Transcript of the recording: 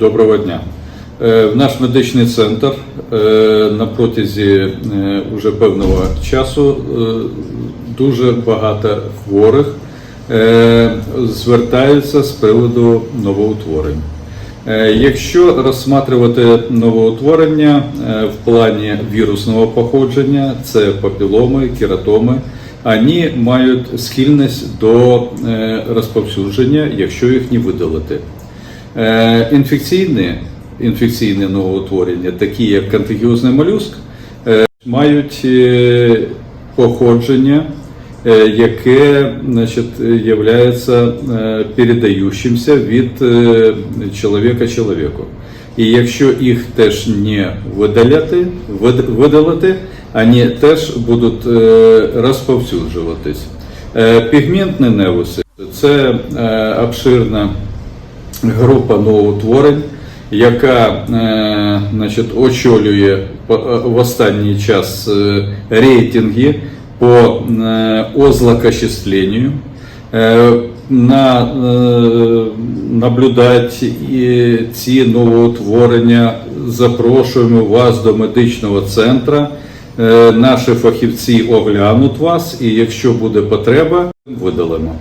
Доброго дня. Е, В наш медичний центр е, на протязі е, уже певного часу дуже багато хворих звертаються з приводу новоутворень. Якщо розсматривати новоутворення в плані вірусного походження, це папіломи, кератоми, вони мають схильність до розповсюдження, якщо їх не видалити. Е, Інфекційні, інфекційні новоутворення, такі як контагіозний молюск, е, мають е, походження, яке значить, є передаючимся від чоловіка чоловіку. І якщо їх теж не видаляти, видалити, вони теж будуть розповсюджуватись. Пігментні невуси це обширна група новоутворень, яка е, значить, очолює е, в останній час е, рейтинги по озлокочисленню. Е, На, наблюдати ці новоутворення запрошуємо вас до медичного центру. Наші фахівці оглянуть вас, і якщо буде потреба, видалимо.